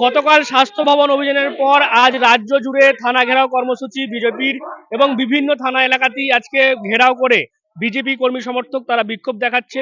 গতকাল স্বাস্থ্য ভবন অভিযানের পর আজ রাজ্য জুড়ে থানা ঘেরাও কর্মসূচি, বিজেপির এবং বিভিন্ন থানা এলাকাতেই আজকে ঘেরাও করে বিজেপি কর্মী সমর্থক তারা বিক্ষোভ দেখাচ্ছে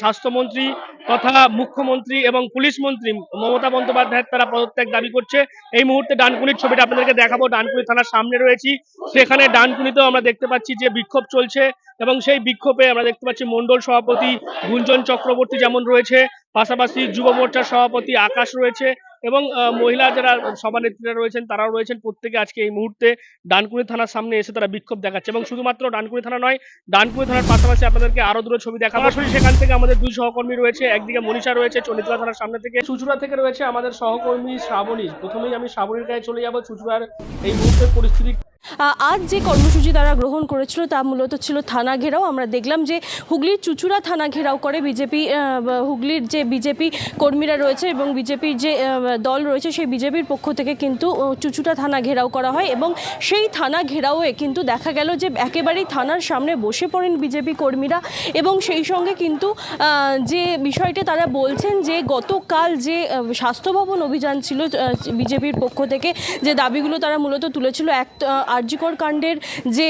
স্বাস্থ্যমন্ত্রী তথা মুখ্যমন্ত্রী এবং পুলিশ মন্ত্রী মমতা বন্দ্যোপাধ্যায়ের তারা পদত্যাগ দাবি করছে। এই মুহূর্তে ডানকুনির ছবিটা আপনাদেরকে দেখাবো। ডানকুনি থানার সামনে রয়েছি। সেখানে ডানকুনিতেও আমরা দেখতে পাচ্ছি যে বিক্ষোভ চলছে এবং সেই বিক্ষোভে আমরা দেখতে পাচ্ছি মন্ডল সভাপতি গুঞ্জন চক্রবর্তী যেমন রয়েছে, পাশাপাশি যুব মোর্চার সভাপতি আকাশ রয়েছে এবং মহিলা যারা সভানেত্রীরা রয়েছেন তারাও রয়েছেন। প্রত্যেকে আজকে এই মুহূর্তে ডানকুনি থানার সামনে এসে তারা বিক্ষোভ দেখাচ্ছে এবং শুধুমাত্র ডানকুনি থানা নয় ডানকুনি থানার পাশাপাশি আপনাদেরকে আরও দূরে ছবি দেখাবো। সরাসরি সেখান থেকে আমাদের দুই সহকর্মী রয়েছে একদিকে মনীষা রয়েছে চন্ডিতলা থানার সামনে থেকে চুচুড়া থেকে রয়েছে আমাদের সহকর্মী শ্রাবণী। প্রথমেই আমি শ্রাবণীর গায়ে চলে যাব চুচুড়ার এই মুহূর্তের পরিস্থিতি আজ যে কর্মসূচি তারা গ্রহণ করেছিল তা মূলত ছিল থানা ঘেরাও। আমরা দেখলাম যে হুগলির চুচুড়া থানা ঘেরাও করে বিজেপি হুগলির যে বিজেপি কর্মীরা রয়েছে এবং বিজেপির যে দল রয়েছে সেই বিজেপির পক্ষ থেকে কিন্তু চুচুড়া থানা ঘেরাও করা হয় এবং সেই থানা ঘেরাওয়ে কিন্তু দেখা গেল যে একেবারেই থানার সামনে বসে পড়েন বিজেপি কর্মীরা এবং সেই সঙ্গে কিন্তু যে বিষয়টি তারা বলছেন যে গতকাল যে স্বাস্থ্য ভবন অভিযান ছিল বিজেপির পক্ষ থেকে যে দাবিগুলো তারা মূলত তুলেছিল, এক আহ, আরজিকর কাণ্ডের যে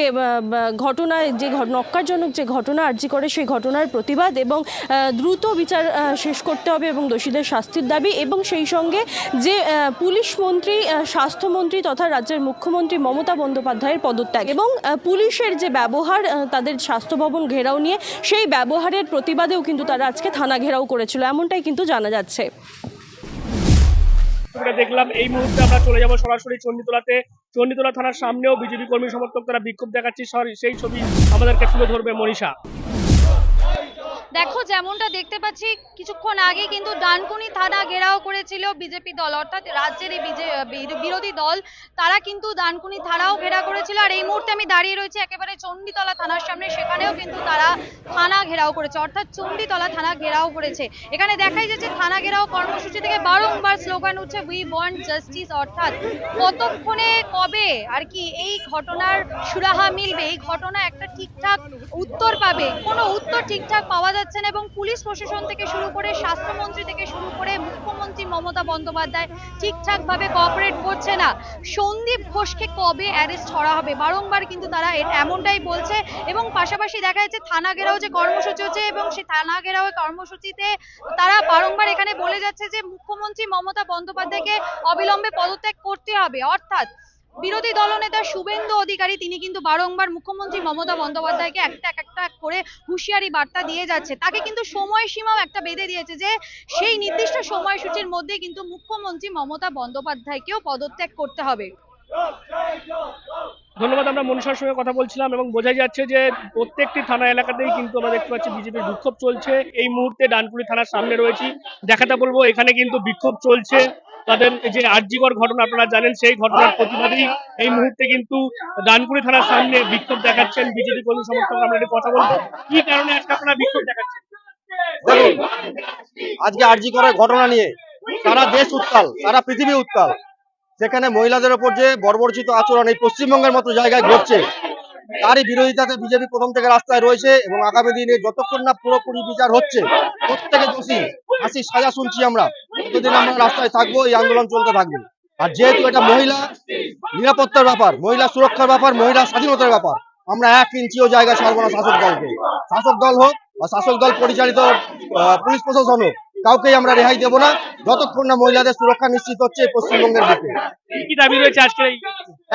ঘটনায় যে নক্কারজনক যে ঘটনা আরজিকরের সেই ঘটনার প্রতিবাদ এবং দ্রুত বিচার শেষ করতে হবে এবং দোষীদের শাস্তির দাবি এবং সেই সঙ্গে যে পুলিশ মন্ত্রী স্বাস্থ্যমন্ত্রী তথা রাজ্যের মুখ্যমন্ত্রী মমতা বন্দ্যোপাধ্যায়ের পদত্যাগ এবং পুলিশের যে ব্যবহার তাদের স্বাস্থ্য ভবন ঘেরাও নিয়ে সেই ব্যবহারের প্রতিবাদেও কিন্তু তারা আজকে থানা ঘেরাও করেছিল। এমনটাই কিন্তু জানা যাচ্ছে। দেখলাম এই মুহূর্তে আমরা চলে যাব সরাসরি চণ্ডীতলাতে। চণ্ডীতলা থানার সামনেও বিজেপি কর্মী সমর্থক তারা বিক্ষোভ দেখাচ্ছে। সেই ছবি আমাদেরকে তুলে ধরবে মনীষা। দেখো, যেমনটা দেখতে পাচ্ছি, কিছুক্ষণ আগে কিন্তু ডানকুনি থানা ঘেরাও করেছিল বিজেপি দল, অর্থাৎ রাজ্যের এই বিরোধী দল। তারা কিন্তু ডানকুনি থানাও ঘেরা করেছিল, আর এই মুহূর্তে আমি দাঁড়িয়ে রয়েছি একেবারে চণ্ডীতলা থানার সামনে, সেখানেও কিন্তু তারা থানা ঘেরাও করেছে, অর্থাৎ চণ্ডীতলা থানা ঘেরাও করেছে। এখানে দেখাই যাচ্ছে, থানা ঘেরাও কর্মসূচি থেকে বারংবার স্লোগান উঠছে উই ওয়ান্ট জাস্টিস অর্থাৎ কতক্ষণে, কবে, আর কি এই ঘটনার সুরাহা মিলবে? এই ঘটনা একটা ঠিকঠাক উত্তর পাবে, কোনো উত্তর ঠিকঠাক পাওয়া যাচ্ছে না এবং পুলিশ প্রশাসন থেকে শুরু করে স্বাস্থ্যমন্ত্রী থেকে শুরু করে মুখ্যমন্ত্রী মমতা বন্দ্যোপাধ্যায় ঠিকঠাক ভাবে কোঅপারেট করছে না। সন্দীপ ঘোষকে কবে অ্যারেস্ট করা হবে? বারংবার কিন্তু তারা এমনটাই বলছে এবং পাশাপাশি দেখা যাচ্ছে থানা ঘেরাও যে কর্মসূচি হচ্ছে এবং সেই থানা ঘেরাও কর্মসূচিতে তারা বারংবার এখানে বলে যাচ্ছে যে মুখ্যমন্ত্রী মমতা বন্দ্যোপাধ্যায়কে অবিলম্বে পদত্যাগ করতে হবে। অর্থাৎ বিরোধী দলনেতা শুভেন্দু অধিকারী, তিনি কিন্তু বারংবার মুখ্যমন্ত্রী মমতা বন্দ্যোপাধ্যায়কে একটা এক একটা করে হুঁশিয়ারি বার্তা দিয়ে যাচ্ছে। তাকে কিন্তু সময়সীমাও একটা বেঁধে দিয়েছে যে, সেই নির্দিষ্ট সময়সূচির মধ্যে কিন্তু মুখ্যমন্ত্রী মমতা বন্দ্যোপাধ্যায়কেও পদত্যাগ করতে হবে। ধন্যবাদ, আমরা মনীষার সঙ্গে কথা বলছিলাম এবং বোঝা যাচ্ছে যে, প্রত্যেকটি থানা এলাকাতেই কিন্তু আমরা দেখতে পাচ্ছি বিজেপির বিক্ষোভ চলছে। এই মুহূর্তে ডানকুনি থানার সামনে রয়েছি। দেখাতে বলব, এখানে কিন্তু বিক্ষোভ চলছে। তাদের যে আর্যিকর ঘটনা আপনারা জানেন, সেই ঘটনার প্রতিবাদেই এই মুহূর্তে কিন্তু ডানকুনি থানার সামনে বিক্ষোভ দেখাচ্ছেন বিজেপি কর্মী সমর্থক আমরা একটু কথা বলব, কি কারণে আজকে আপনারা বিক্ষোভ দেখাচ্ছেন? আজকে আরজি করার ঘটনা নিয়ে সারা দেশ উত্তাল, সারা পৃথিবী উত্তাল। সেখানে মহিলাদের ওপর যে বর্বরচিত আচরণ এই পশ্চিমবঙ্গের মতো জায়গায় ঘটছে তারই বিরোধিতাতে বিজেপি প্রথম থেকে রাস্তায় রয়েছে এবং আগামী দিনে যতক্ষণ না পুরোপুরি বিচার হচ্ছে, প্রত্যেকে দোষী। ফাঁসির সাজা শুনছি আমরা। যতদিন আমরা রাস্তায় থাকব, এই আন্দোলন চলতে থাকবে। আর যেহেতু এটা মহিলা, নিরাপত্তার ব্যাপার, মহিলা সুরক্ষার ব্যাপার, মহিলা স্বাধীনতার ব্যাপার, আমরা এক ইঞ্চিও জায়গা ছাড়বো না শাসক দলকে। শাসক দল হোক বা শাসক দল পরিচালিত পুলিশ প্রশাসন হোক কাউকেই আমরা রেহাই দেবো না। যতক্ষণ না মহিলাদের সুরক্ষা নিশ্চিত হচ্ছে পশ্চিমবঙ্গের বুকে কি কি দাবি রয়েছে আজকের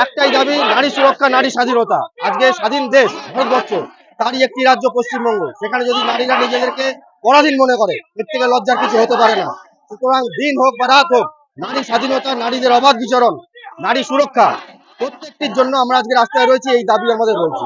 একটাই দাবি নারী সুরক্ষা নারী স্বাধীনতা। আজকে স্বাধীন দেশ ভারতবর্ষ তারই একটি রাজ্য পশ্চিমবঙ্গ। সেখানে যদি নারীরা নিজেদেরকে পরাধীন মনে করে এর থেকে লজ্জার কিছু হতে পারে না। সুতরাং দিন হোক বা রাত হোক নারী স্বাধীনতা নারীদের অবাধ বিচরণ নারী সুরক্ষা প্রত্যেকটির জন্য আমরা আজকে রাস্তায় রয়েছি এই দাবি আমাদের রয়েছে।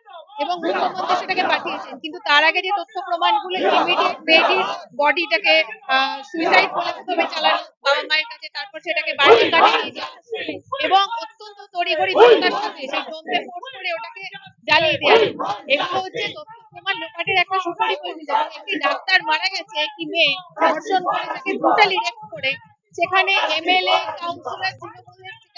এবং মুখ্যমন্ত্রী সেটাকে পাঠিয়েছেন। কিন্তু তার আগে যে তথ্য প্রমাণগুলো ইমিডিয়েট বেডির বডিটাকে সুইসাইড বলে প্রথমে চালানো বাবা মায়ের কাছে তারপর সেটাকে বাড়ির কাছে নিয়ে যাওয়া। এবং অত্যন্ত তড়িঘড়ি জনতার সাথে সেই ডোমকে ফোর্স করে ওটাকে জ্বালিয়ে দেওয়া। এগুলো হচ্ছে তথ্য প্রমাণ লোপাটের একটা এবং একটি ডাক্তার মারা গেছে একটি মেয়ে ধর্ষণ করে তাকে ব্রুটালি রেপ করে। সেখানে এমএলএ কাউন্সিলর তৃণমূলের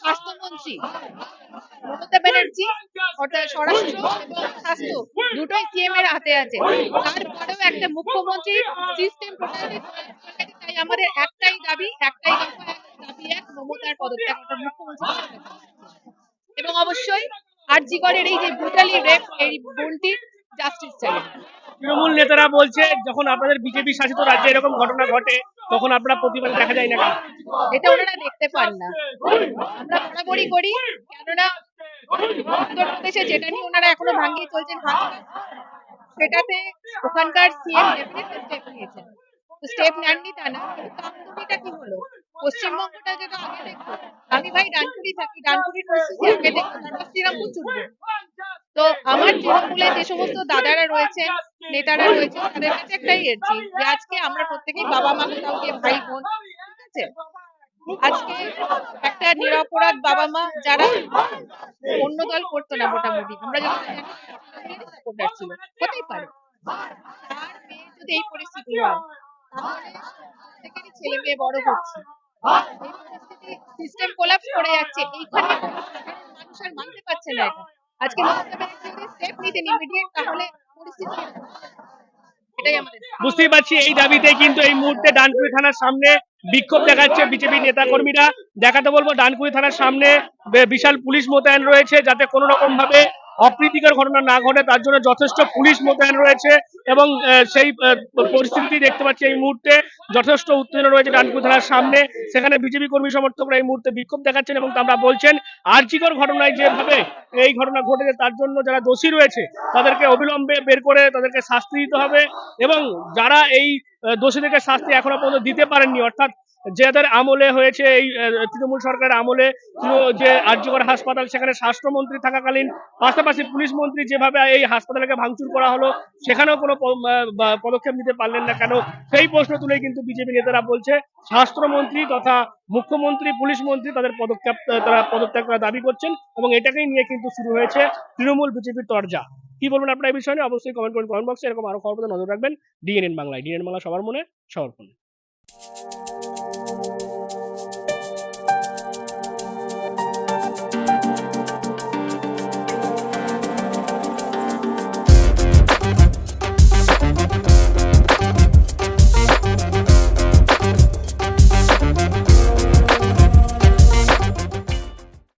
স্বাস্থ্যমন্ত্রী মমতা ব্যানার্জি স্বরাষ্ট্র এবং স্বাস্থ্য, দুটোই সিএম হাতে আছে। তারপরেও একটা মুখ্যমন্ত্রী সিস্টেম তাই আমাদের একটাই দাবি একটাই দাবি এক, মমতার পদত্যাগ মুখ্যমন্ত্রী এবং অবশ্যই আরজিগড়ের এই যে ব্রুটালি রেপ এই বোনটির জাস্টিস চাই। তৃণমূল নেতারা বলছে, যখন আপনাদের বিজেপি শাসিত রাজ্যে এরকম ঘটনা ঘটে, তখন আপনারা প্রতিবাদ দেখা যায় না? এটা ওনারা দেখতে পান না। আমরা বরাবরই করি, কেননা উত্তরপ্রদেশে যেটা নিয়ে ওনারা এখনও ভাঙিয়ে চলছেন সেটাতে ওখানকার সিএম স্টেপ নিয়েছেন। স্টেপ নেননি তা না, কিন্তু কি হলো? পশ্চিমবঙ্গটা যেটা আগে দেখতো আমি ভাই ডানকুনি থাকি ডানকুনির পরিস্থিতি আগে দেখতো তারপর শ্রীরামপুর ছুটবো তো আমার তৃণমূলে যে সমস্ত দাদারা রয়েছেন নেতারা রয়েছেন তাদের কাছে একটাই এরছি যে আজকে আমরা প্রত্যেকেই বাবা মা কাউকে ভাই বোন ঠিক আছে? আজকে একটা নিরপরাধ বাবা মা যারা অন্য দল করতো না মোটামুটি আমরা যখন ছিল হতেই পারে। যদি এই পরিস্থিতি হয় তাহলে প্রত্যেকেরই ছেলে মেয়ে বড় হচ্ছে। সিস্টেম কোলাপস করে যাচ্ছে। এইখানে মানুষ আর মানতে পারছে না আজকে স্টেপ নিতেন ইমিডিয়েট তাহলে পরিস্থিতি বুঝতেই পারছি, এই দাবিতে কিন্তু এই মুহূর্তে ডানকুড়ি থানার সামনে বিক্ষোভ দেখাচ্ছে বিজেপি নেতা কর্মীরা দেখাতে বলব, ডানকুড়ি থানার সামনে বিশাল পুলিশ মোতায়েন রয়েছে, যাতে কোনো রকম ভাবে অপ্রীতিকর ঘটনা না ঘটে, তার জন্য যথেষ্ট পুলিশ মোতায়েন রয়েছে এবং সেই পরিস্থিতি দেখতে পাচ্ছি এই মুহূর্তে। যথেষ্ট উত্তেজনা রয়েছে ডানকুনি থানার সামনে। সেখানে বিজেপি কর্মী সমর্থকরা এই মুহূর্তে বিক্ষোভ দেখাচ্ছেন এবং তারা বলছেন আর্জিকর ঘটনায় যেভাবে এই ঘটনা ঘটেছে, তার জন্য যারা দোষী রয়েছে, তাদেরকে অবিলম্বে বের করে তাদেরকে শাস্তি দিতে হবে এবং যারা এই দোষীদেরকে শাস্তি এখনও পর্যন্ত দিতে পারেননি, অর্থাৎ যাদের আমলে হয়েছে এই তৃণমূল সরকারের আমলে যে আর্যকর হাসপাতাল, সেখানে স্বাস্থ্যমন্ত্রী থাকাকালীন, পাশাপাশি পুলিশ মন্ত্রী যেভাবে এই হাসপাতালকে ভাঙচুর করা হলো, সেখানেও কোনো পদক্ষেপ নিতে পারলেন না কেন? সেই প্রশ্ন তুলেই কিন্তু বিজেপি নেতারা বলছে, স্বাস্থ্যমন্ত্রী তথা মুখ্যমন্ত্রী, পুলিশ মন্ত্রী তাদের পদক্ষেপ তারা পদত্যাগ করার দাবি করছেন এবং এটাকেই নিয়ে কিন্তু শুরু হয়েছে তৃণমূল বিজেপির তরজা। কি বলবেন আপনার এই বিষয়ে অবশ্যই কমেন্ট করুন কমেন্ট বক্সে এরকম আরও খবর নজর রাখবেন। ডিএনএন বাংলায়। ডিএনএন বাংলা সবার মনে, সবার ফোনে।